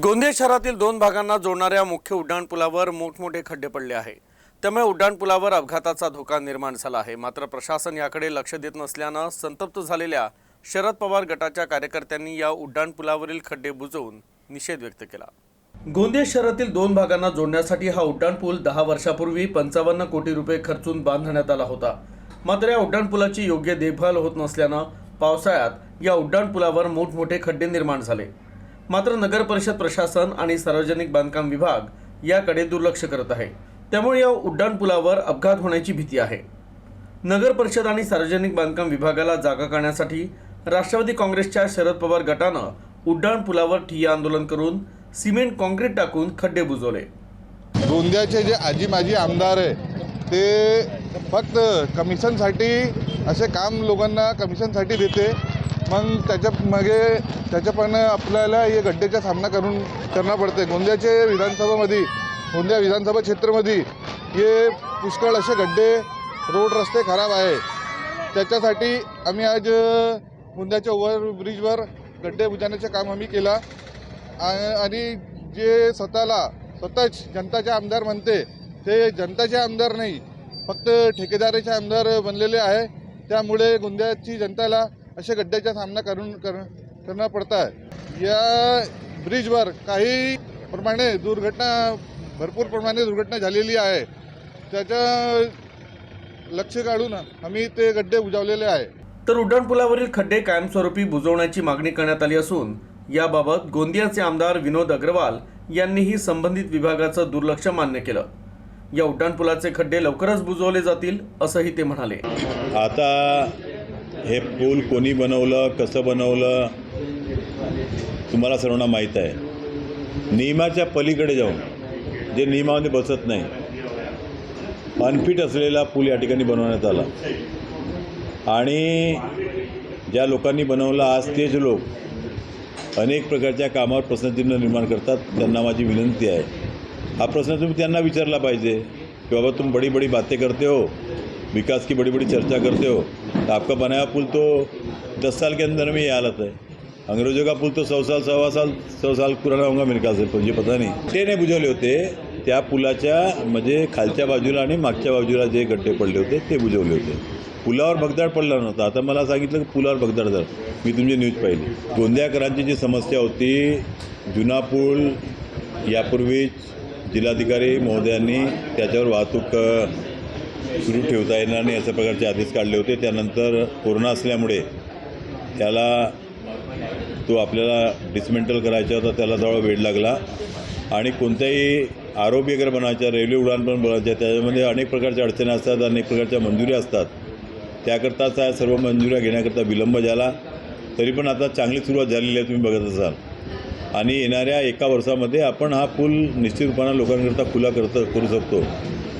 गोंदिया शहरातील दोन भागांना जोडणाऱ्या मुख्य उड्डाणपुलावर मोठमोठे खड्डे पडले आहे त्यामुळे उड्डाणपुलावर अपघाताचा धोका निर्माण झाला आहे. मात्र प्रशासन याकडे लक्ष देत नसल्यानं संतप्त झालेल्या शरद पवार गटाच्या कार्यकर्त्यांनी या उड्डाणपुलावरील खड्डे बुजवून निषेध व्यक्त केला. गोंदिया शहरातील दोन भागांना जोडण्यासाठी हा उड्डाणपूल दहा वर्षापूर्वी पंचावन्न कोटी रुपये खर्चून बांधण्यात आला होता. मात्र या उड्डाणपुलाची योग्य देखभाल होत नसल्यानं पावसाळ्यात या उड्डाणपुलावर मोठमोठे खड्डे निर्माण झाले. मात्र नगर परिषद प्रशासन आणि सार्वजनिक बांधकाम विभाग याकडे दुर्लक्ष करत आहे. त्यामुळे या उड्डाणपुलावर अपघात होण्याची भीती आहे. नगर परिषद आणि सार्वजनिक बांधकाम विभागाला जागा करण्यासाठी राष्ट्रवादी काँग्रेसच्या शरद पवार गटानं उड्डाणपुलावर ठिय्या आंदोलन करून सिमेंट काँक्रीट टाकून खड्डे बुजवले. गोंदियाचे जे आजी माजी आमदार आहे ते फक्त कमिशनसाठी असे काम लोकांना कमिशनसाठी देते. मग त्याच्यामागे त्याच्यापण आपल्याला हे गड्ड्याचा सामना करून करणं पडते गोंदियाचे विधानसभामध्ये गोंदिया विधानसभा क्षेत्रामध्ये हे पुष्कळ असे गड्डे रोड रस्ते खराब आहे. त्याच्यासाठी आम्ही आज गोंदियाच्या ओव्हरब्रिजवर गड्डे बुजाण्याचे काम आम्ही केला. आणि जे स्वतःला स्वतःच जनताचे आमदार म्हणते ते जनताचे आमदार नाही फक्त ठेकेदाराचे आमदार बनलेले आहे. त्यामुळे गोंदियाची जनताला अशा गड्ड्याचा सामना करून कर करणं पडत आहे या ब्रिजवर काही प्रमाणे दुर्घटना भरपूर प्रमाणे दुर्घटना झालेली आहे. त्याचं लक्ष काढून आम्ही ते गड्डे बुजवलेले आहे. तर उड्डाणपुलावरील खड्डे कायमस्वरूपी बुजवण्याची मागणी करण्यात आली असून याबाबत गोंदियाचे आमदार विनोद अग्रवाल यांनीही संबंधित विभागाचं दुर्लक्ष मान्य केलं. या उड्डाणपुलाचे खड्डे लवकरच बुजवले जातील असंही ते म्हणाले. आता हे पूल कोणी बनवलं कसं बनवलं तुम्हाला सर्वांना माहीत आहे. नियमाच्या पलीकडे जाऊन जे नियमामध्ये बसत नाही अनफिट असलेला पूल या ठिकाणी बनवण्यात आला. आणि ज्या लोकांनी बनवला आज तेच लोक अनेक प्रकारच्या कामावर प्रश्नचिन्ह निर्माण करतात त्यांना माझी विनंती आहे. हा प्रश्न तुम्ही त्यांना विचारला पाहिजे की बाबा तुम बड़ी बड़ी बातें करते हो विकास की बड़ी बड़ी चर्चा करते हो. आपका बनाया पुल तो दस साल के अंदर में ये हालत है। अंग्रेजों का पुल तो सौ साल सवा साल सौ साल पुराना होगा मेरे ख्याल से मुझे पता नहीं। ते नाही बुजवले होते त्या पुलाच्या म्हणजे खालच्या बाजूला आणि मागच्या बाजूला जे गड्डे पडले होते ते बुजवले होते. पुलावर भगदाड पडला नव्हता. आता मला सांगितलं की पुलावर भगदाड झालं. मी तुमची न्यूज पाहिली. गोंदियाकरांची जी समस्या होती जुना पूल यापूर्वीच जिल्हाधिकारी महोदयांनी त्याच्यावर वाहतूक सुरू ठेवता येणार नाही अशा प्रकारचे आदेश काढले होते. त्यानंतर कोरोना असल्यामुळे त्याला तो आपल्याला डिसमेंटल करायचा होता त्याला थोडा वेळ लागला. आणि कोणत्याही आरोपी वगैरे बनायच्या रेल्वे उड्डाण पण बनवायच्या त्याच्यामध्ये अनेक प्रकारच्या अडचणी असतात अनेक प्रकारच्या मंजुऱ्या असतात. त्याकरताच या सर्व मंजुऱ्या घेण्याकरता विलंब झाला. तरी पण आता चांगली सुरुवात झालेली आहे तुम्ही बघत असाल. आणि येणाऱ्या एका वर्षामध्ये आपण हा पूल निश्चितपणा लोकांकरता खुला करत करू शकतो.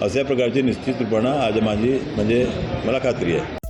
अशा प्रकारची निश्चित आज माझी म्हणजे मला खात्री आहे.